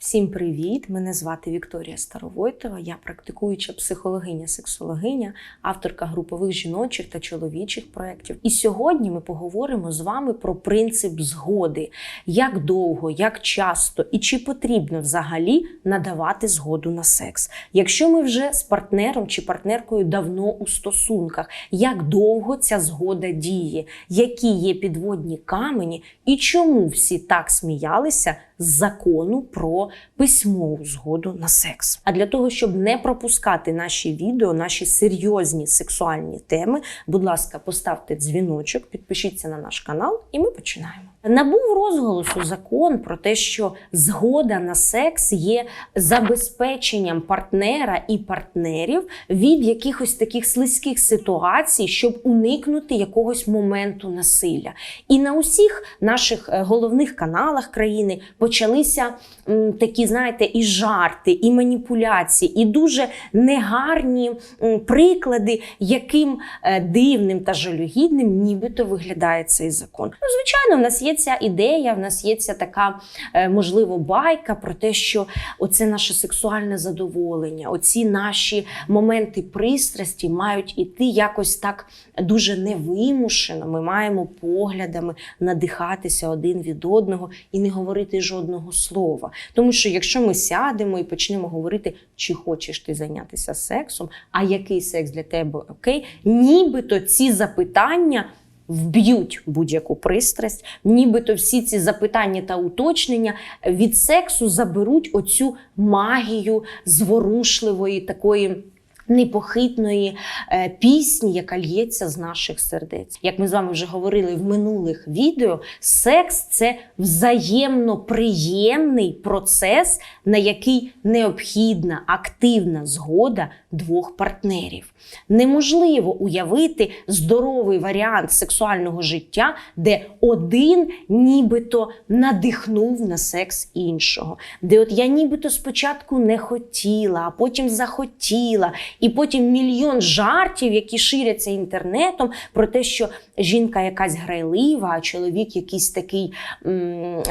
Всім привіт! Мене звати Вікторія Старовойтова. Я практикуюча психологиня, сексологиня, авторка групових жіночих та чоловічих проєктів. І сьогодні ми поговоримо з вами про принцип згоди: як довго, як часто і чи потрібно взагалі надавати згоду на секс. Якщо ми вже з партнером чи партнеркою давно у стосунках, як довго ця згода діє, які є підводні камені і чому всі так сміялися закону про письмову згоду на секс. А для того, щоб не пропускати наші відео, наші серйозні сексуальні теми, будь ласка, поставте дзвіночок, підпишіться на наш канал, і ми починаємо. Набув розголосу закон про те, що згода на секс є забезпеченням партнера і партнерів від якихось таких слизьких ситуацій, щоб уникнути якогось моменту насилля. І на усіх наших е, головних каналах країни почалися м, такі, знаєте, і жарти, і маніпуляції, і дуже негарні м, приклади, яким е, дивним та жалюгідним нібито виглядає цей закон. Ну, звичайно, в нас є ця ідея, в нас є ця така, е, можливо, байка про те, що оце наше сексуальне задоволення, оці наші моменти пристрасті мають іти якось так дуже невимушено. Ми маємо поглядами надихатися один від одного і не говорити жодного слова. Тому що якщо ми сядемо і почнемо говорити, чи хочеш ти зайнятися сексом, а який секс для тебе окей, нібито ці запитання. Вб'ють будь-яку пристрасть, нібито всі ці запитання та уточнення від сексу заберуть оцю магію зворушливої такої. Непохитної е, пісні, яка лється з наших сердець. Як ми з вами вже говорили в минулих відео, секс це взаємно приємний процес, на який необхідна активна згода двох партнерів. Неможливо уявити здоровий варіант сексуального життя, де один нібито надихнув на секс іншого, де от я нібито спочатку не хотіла, а потім захотіла. І потім мільйон жартів, які ширяться інтернетом, про те, що жінка якась грайлива, а чоловік якийсь такий,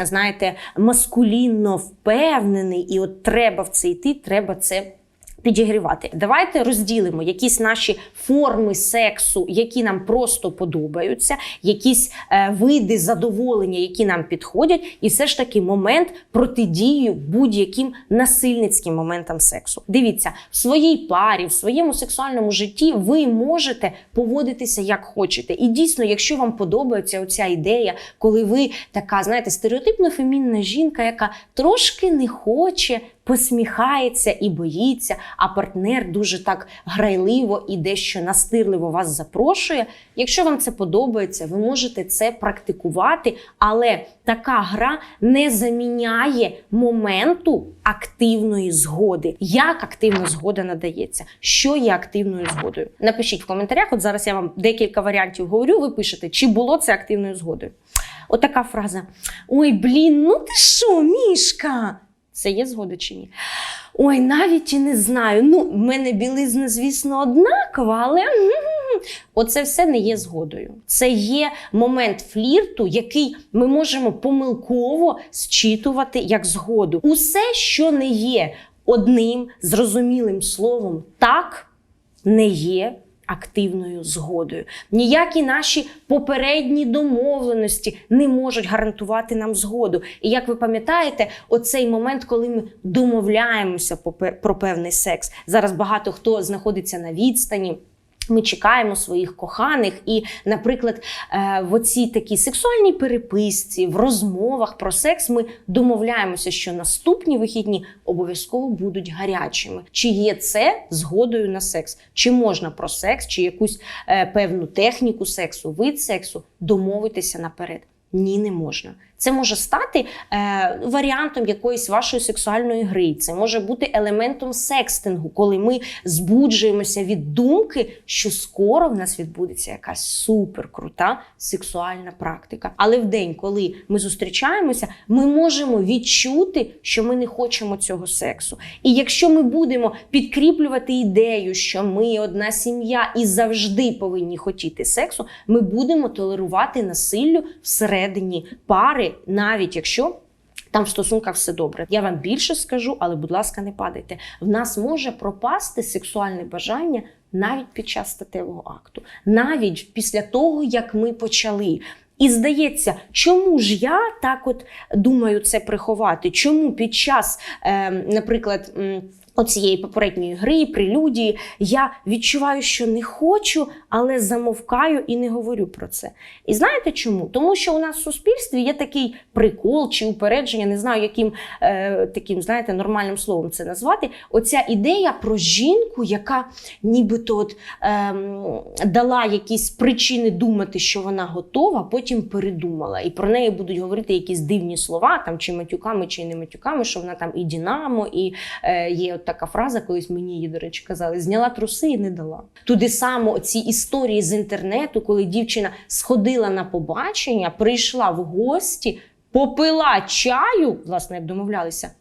знаєте, маскулінно впевнений, і от треба в це йти, треба це. Підігрівати. Давайте розділимо якісь наші форми сексу, які нам просто подобаються, якісь е, види задоволення, які нам підходять, і все ж таки момент протидії будь-яким насильницьким моментам сексу. Дивіться, в своїй парі, в своєму сексуальному житті ви можете поводитися як хочете. І дійсно, якщо вам подобається оця ідея, коли ви така, знаєте, стереотипно фемінна жінка, яка трошки не хоче посміхається і боїться, а партнер дуже так грайливо і дещо настирливо вас запрошує. Якщо вам це подобається, ви можете це практикувати, але така гра не заміняє моменту активної згоди. Як активна згода надається? Що є активною згодою? Напишіть в коментарях. От зараз я вам декілька варіантів говорю. Ви пишете, чи було це активною згодою. Отака фраза: Ой, блін, ну ти що, мішка? Це є згода чи ні? Ой, навіть і не знаю. Ну, в мене білизна, звісно, однакова, але оце все не є згодою. Це є момент флірту, який ми можемо помилково зчитувати як згоду. Усе, що не є одним зрозумілим словом, так не є активною згодою. Ніякі наші попередні домовленості не можуть гарантувати нам згоду. І як ви пам'ятаєте, оцей момент, коли ми домовляємося про певний секс. Зараз багато хто знаходиться на відстані. Ми чекаємо своїх коханих, і, наприклад, е, в оцій такій сексуальній переписці, в розмовах про секс ми домовляємося, що наступні вихідні обов'язково будуть гарячими. Чи є це згодою на секс? Чи можна про секс, чи якусь е, певну техніку сексу, вид сексу домовитися наперед? Ні, не можна. Це може стати е, варіантом якоїсь вашої сексуальної гри. Це може бути елементом секстингу, коли ми збуджуємося від думки, що скоро в нас відбудеться якась суперкрута сексуальна практика. Але в день, коли ми зустрічаємося, ми можемо відчути, що ми не хочемо цього сексу. І якщо ми будемо підкріплювати ідею, що ми одна сім'я і завжди повинні хотіти сексу, ми будемо толерувати насиллю всередині пари навіть якщо там в стосунках все добре. Я вам більше скажу, але будь ласка, не падайте. В нас може пропасти сексуальне бажання навіть під час статевого акту, навіть після того, як ми почали. І здається, чому ж я так от думаю це приховати? Чому під час, е, наприклад, оцієї попередньої гри, прелюдії, я відчуваю, що не хочу, але замовкаю і не говорю про це. І знаєте чому? Тому що у нас в суспільстві є такий прикол чи упередження, не знаю, яким е, таким, знаєте, нормальним словом це назвати. Оця ідея про жінку, яка нібито от, ем, дала якісь причини думати, що вона готова, потім передумала. І про неї будуть говорити якісь дивні слова, там чи матюками, чи не матюками, що вона там і Дінамо, і е, є от така фраза, колись мені її, до речі, казали: зняла труси і не дала. Туди само ці історії з інтернету, коли дівчина сходила на побачення, прийшла в гості, попила чаю, власне, як домовлялися.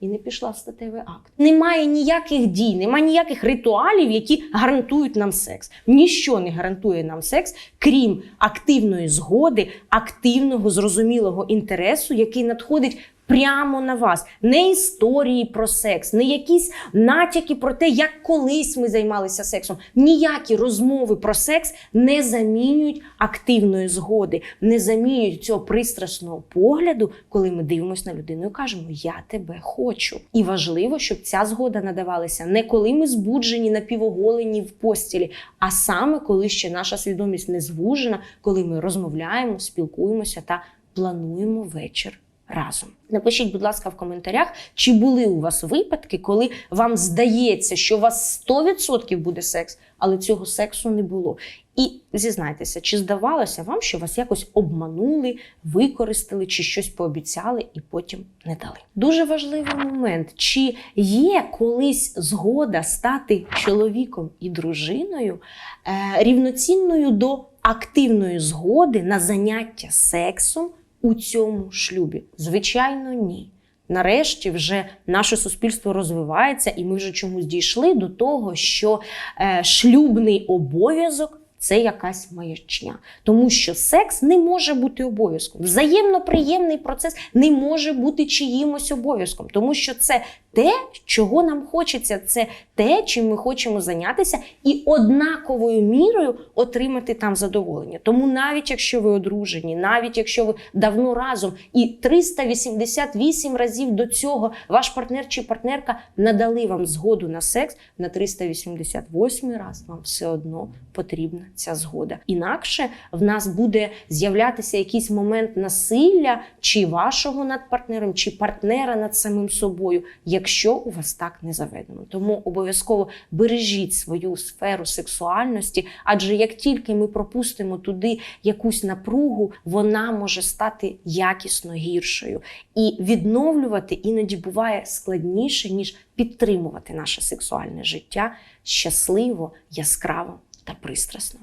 І не пішла в статевий акт. Немає ніяких дій, немає ніяких ритуалів, які гарантують нам секс. Ніщо не гарантує нам секс, крім активної згоди, активного зрозумілого інтересу, який надходить прямо на вас. Не історії про секс, не якісь натяки про те, як колись ми займалися сексом. Ніякі розмови про секс не замінюють активної згоди, не замінюють цього пристрасного погляду, коли ми дивимося на людину і кажемо Я тебе хочу. І важливо, щоб ця згода надавалася не коли ми збуджені напівоголені в постілі, а саме коли ще наша свідомість не звужена, коли ми розмовляємо, спілкуємося та плануємо вечір разом. Напишіть, будь ласка, в коментарях, чи були у вас випадки, коли вам здається, що у вас 100% буде секс, але цього сексу не було. І зізнайтеся, чи здавалося вам, що вас якось обманули, використали, чи щось пообіцяли і потім не дали. Дуже важливий момент: чи є колись згода стати чоловіком і дружиною е, рівноцінною до активної згоди на заняття сексом у цьому шлюбі? Звичайно, ні. Нарешті вже наше суспільство розвивається, і ми вже чомусь дійшли до того, що е, шлюбний обов'язок це якась маячня, тому що секс не може бути обов'язком. Взаємно приємний процес не може бути чиїмось обов'язком, тому що це те, чого нам хочеться, це те, чим ми хочемо зайнятися, і однаковою мірою отримати там задоволення. Тому навіть якщо ви одружені, навіть якщо ви давно разом, і 388 разів до цього ваш партнер чи партнерка надали вам згоду на секс, на 388 раз вам все одно потрібна ця згода. Інакше в нас буде з'являтися якийсь момент насилля чи вашого над партнером, чи партнера над самим собою, якщо у вас так не заведено. Тому обов'язково бережіть свою сферу сексуальності, адже як тільки ми пропустимо туди якусь напругу, вона може стати якісно гіршою. І відновлювати іноді буває складніше, ніж підтримувати наше сексуальне життя щасливо, яскраво та пристрасно.